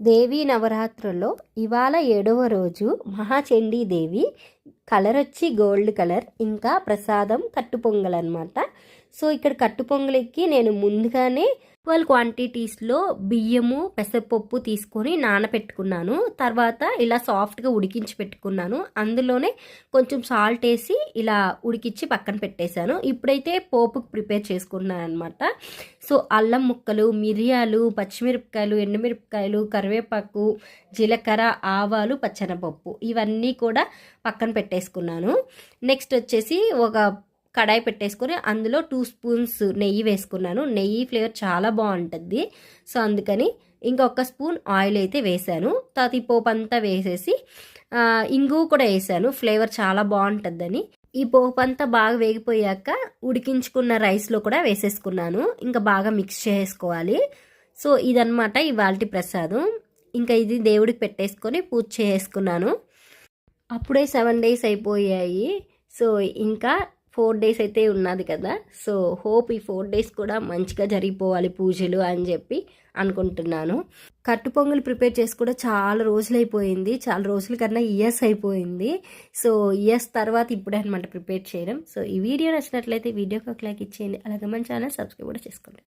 దేవీ నవరాత్రుల్లో ఇవాళ ఏడవ రోజు మహాచండీ దేవి కలర్ వచ్చి గోల్డ్ కలర్ ఇంకా ప్రసాదం కట్టు అనమాట సో ఇక్కడ కట్టు పొంగలికి నేను ముందుగానే ఈక్వల్ క్వాంటిటీస్లో బియ్యము పెసరపప్పు తీసుకొని నానబెట్టుకున్నాను తర్వాత ఇలా సాఫ్ట్గా ఉడికించి పెట్టుకున్నాను. అందులోనే కొంచెం సాల్ట్ వేసి ఇలా ఉడికించి పక్కన పెట్టేశాను. ఇప్పుడైతే పోపుకు ప్రిపేర్ చేసుకున్నాను అనమాట సో అల్లం ముక్కలు మిరియాలు పచ్చిమిరపకాయలు ఎండుమిరపకాయలు కరివేపాకు జీలకర్ర ఆవాలు పచ్చనపప్పు ఇవన్నీ కూడా పక్కన పెట్టేసుకున్నాను. నెక్స్ట్ వచ్చేసి ఒక కడాయి పెట్టేసుకొని అందులో టూ స్పూన్స్ నెయ్యి వేసుకున్నాను. నెయ్యి ఫ్లేవర్ చాలా బాగుంటుంది. సో అందుకని ఇంకొక స్పూన్ ఆయిల్ అయితే వేసాను. తర్వాత ఈ పోపు అంతా వేసేసి ఇంగు కూడా వేసాను. ఫ్లేవర్ చాలా బాగుంటుందని. ఈ పోపు అంతా బాగా వేగిపోయాక ఉడికించుకున్న రైస్లో కూడా వేసేసుకున్నాను. ఇంకా బాగా మిక్స్ చేసుకోవాలి. సో ఇదనమాట ఇవాల్టి ప్రసాదం. ఇంకా ఇది దేవుడికి పెట్టేసుకొని పూజ చేసుకున్నాను. అప్పుడే సెవెన్ డేస్ అయిపోయాయి. సో ఇంకా ఫోర్ డేస్ అయితే ఉన్నది కదా. సో హోప్ ఈ ఫోర్ డేస్ కూడా మంచిగా జరిగిపోవాలి పూజలు అని చెప్పి అనుకుంటున్నాను. కట్టు పొంగల్ ప్రిపేర్ చేసి కూడా చాలా రోజులు అయిపోయింది. చాలా రోజుల కన్నా ఇయర్స్ అయిపోయింది. సో ఇయర్స్ తర్వాత ఇప్పుడే అనమాట ప్రిపేర్ చేయడం. సో ఈ వీడియో నచ్చినట్లయితే వీడియోకి ఒక లైక్ ఇచ్చేయండి. అలాగే మన ఛానల్ సబ్స్క్రైబ్ కూడా చేసుకోండి.